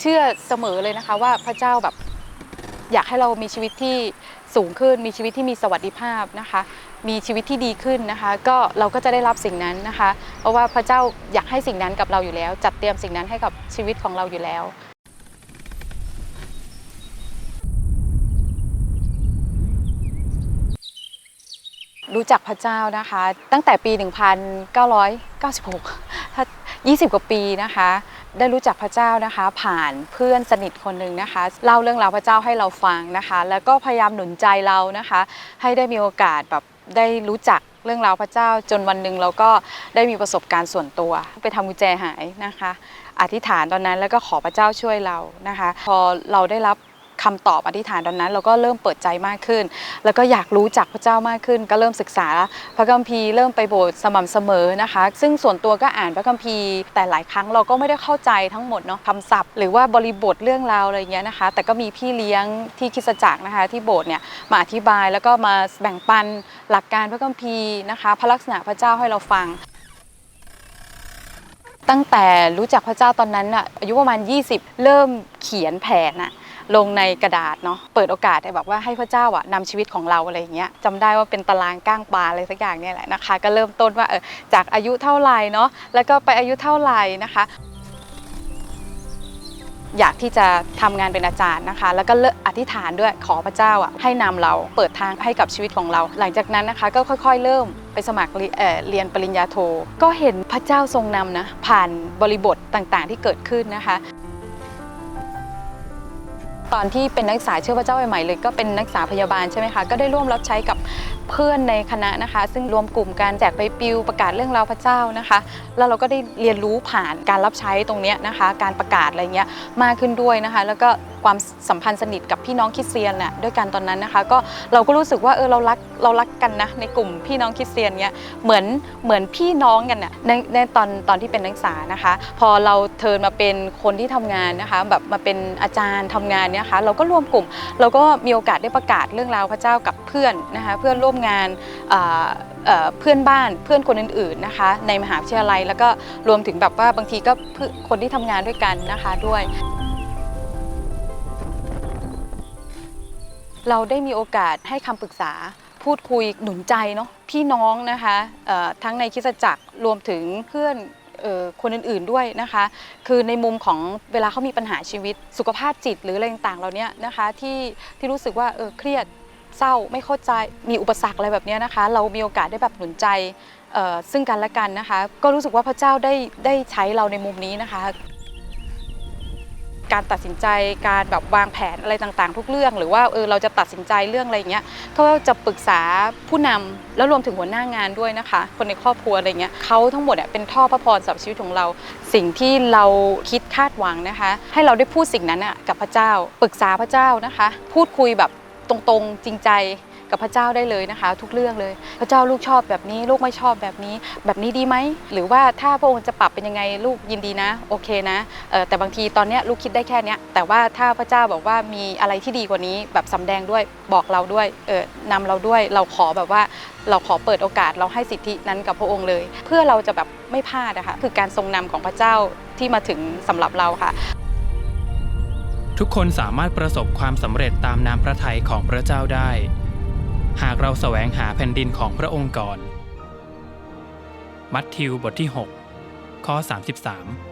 เชื่อเสมอเลยนะคะว่าพระเจ้าแบบอยากให้เรามีชีวิตที่สูงขึ้น มีชีวิตที่มีสวัสดิภาพนะคะ มีชีวิตที่ดีขึ้นนะคะ ก็เราก็จะได้รับสิ่งนั้นนะคะ เพราะว่าพระเจ้าอยากให้สิ่งนั้นกับเราอยู่แล้ว จัดเตรียมสิ่งนั้นให้กับชีวิตของเราอยู่แล้วรู้จักพระเจ้านะคะ ตั้งแต่ปี 1996 ถ้า 20 กว่าปีนะคะ ได้รู้จักพระเจ้านะคะ ผ่านเพื่อนสนิทคนหนึ่งนะคะเล่าเรื่องราวพระเจ้าให้เราฟังนะคะ แล้วก็พยายามหนุนใจเรานะคะ ให้ได้มีโอกาสแบบได้รู้จักเรื่องราวพระเจ้าจนวันหนึ่งเราก็ได้มีประสบการณ์ส่วนตัว ไปทำกุญแจหายนะคะ อธิษฐานตอนนั้นแล้วก็ขอพระเจ้าช่วยเรานะคะ พอเราได้รับ คำตอบอธิษฐานตอนนั้น เราก็เริ่มเปิดใจมากขึ้น แล้วก็อยากรู้จักพระเจ้ามากขึ้น ก็เริ่มศึกษาพระคัมภีร์เริ่มไปโบสถ์สม่ำเสมอนะคะ ซึ่งส่วนตัวก็อ่านพระคัมภีร์ แต่หลายครั้งเราก็ไม่ได้เข้าใจทั้งหมดเนาะคำศัพท์ หรือว่าบริบทเรื่องราวอะไรอย่างเงี้ยนะคะ แต่ก็มีพี่เลี้ยงที่คิดจักรนะคะที่โบสถ์เนี่ยมาอธิบายแล้วก็มาแบ่งปันหลักการพระคัมภีร์นะคะพระลักษณะพระเจ้าให้เราฟังตั้งแต่รู้จักพระเจ้าตอนนั้นน่ะอายุประมาณ 20 เริ่มเขียนแผนน่ะ ลงในกระดาษเนาะเปิดโอกาสให้แบบว่าให้พระเจ้าอะนำชีวิตของเราอะไรอย่างเงี้ยจำได้ว่าเป็นตารางก้างปลาอะไรสักอย่างเนี่ยแหละนะคะ ก็เริ่มต้นว่าเออจากอายุเท่าไหร่เนาะแล้วก็ไปอายุเท่าไหร่นะคะ อยากที่จะทำงานเป็นอาจารย์นะคะ แล้วก็เลิกอธิษฐานด้วยขอพระเจ้าอะให้นำเราเปิดทางให้กับชีวิตของเรา หลังจากนั้นนะคะ ก็ค่อย ๆ เริ่มไปสมัครเรียเอ่อเรียนปริญญาโท ก็เห็นพระเจ้าทรงนำนะผ่านบริบทต่างๆ ที่เกิดขึ้นนะคะ ตอนที่เป็นนักศึกษาเชื่อพระเจ้าใหม่ๆเลยก็เป็นนักศึกษาพยาบาลใช่ไหมคะก็ได้ร่วมรับใช้กับ เพื่อนในคณะนะคะ ซึ่งรวมกลุ่มการแจกใบปลิวประกาศเรื่องราวพระเจ้านะคะ แล้วเราก็ได้เรียนรู้ผ่านการรับใช้ตรงนี้นะคะ การประกาศอะไรเงี้ยมากขึ้นด้วยนะคะ แล้วก็ความสัมพันธ์สนิทกับพี่น้องคริสเตียนน่ะด้วยกันตอนนั้นนะคะ ก็เราก็รู้สึกว่าเออเรารักเรารักกันนะในกลุ่มพี่น้องคริสเตียนเนี้ยเหมือนเหมือนพี่น้องกันน่ะในในตอนตอนที่เป็นนักศึกษานะคะ พอเราเทินมาเป็นคนที่ทำงานนะคะแบบมาเป็นอาจารย์ทำงานเนี่ยค่ะเราก็รวมกลุ่ม เราก็มีโอกาสได้ประกาศเรื่องราวพระเจ้ากับเพื่อนนะคะเพื่อนร่วมงานเพื่อนบ้านเพื่อนคนอื่นๆนะคะ ในมหาวิทยาลัย แล้วก็รวมถึงแบบว่าบางทีก็เพื่อคนที่ทำงานด้วยกันนะคะด้วย เราได้มีโอกาสให้คำปรึกษาพูดคุยหนุนใจเนาะพี่น้องนะคะทั้งในคิสจักรรวมถึงเพื่อนคนอื่นๆด้วยนะคะ คือในมุมของเวลาเขามีปัญหาชีวิต สุขภาพจิตหรืออะไรต่างๆเหล่านี้นะคะที่ที่รู้สึกว่าเออเครียด เศร้าไม่เข้าใจมีอุปสรรคอะไรแบบนี้นะคะ เรามีโอกาสได้แบบหนุนใจซึ่งกันและกันนะคะ ก็รู้สึกว่าพระเจ้าได้ได้ใช้เราในมุมนี้นะคะ การตัดสินใจการแบบวางแผนอะไรต่างๆ ทุกเรื่อง หรือว่าเออเราจะตัดสินใจเรื่องอะไรอย่างเงี้ยก็จะปรึกษาผู้นำแล้วรวมถึงหัวหน้างานด้วยนะคะ คนในครอบครัวอะไรเงี้ยเขาทั้งหมดอะเป็นท่อพระพรสำหรับชีวิตของเรา สิ่งที่เราคิดคาดหวังนะคะ ให้เราได้พูดสิ่งนั้นอะกับพระเจ้า ปรึกษาพระเจ้านะคะ พูดคุยแบบ ตรงๆจริงใจกับพระเจ้าได้เลยนะคะ ทุกเรื่องเลย พระเจ้าลูกชอบแบบนี้ ลูกไม่ชอบแบบนี้ แบบนี้ดีไหมหรือว่าถ้าพระองค์จะปรับเป็นยังไงลูกยินดีนะ โอเคนะแต่บางทีตอนเนี้ยลูกคิดได้แค่นี้แต่ว่าถ้าพระเจ้าบอกว่ามีอะไรที่ดีกว่านี้ แบบสำแดงด้วยบอกเราด้วยเออนำเราด้วยเราขอแบบว่าเราขอเปิดโอกาสเราให้สิทธินั้นกับพระองค์เลย เพื่อเราจะแบบไม่พลาดนะคะคือการทรงนำของพระเจ้าที่มาถึงสำหรับเราค่ะ ทุกคนสามารถประสบความสำเร็จตามน้ำพระทัยของพระเจ้าได้ หากเราแสวงหาแผ่นดินของพระองค์ก่อน มัทธิวบทที่ 6 ข้อ 33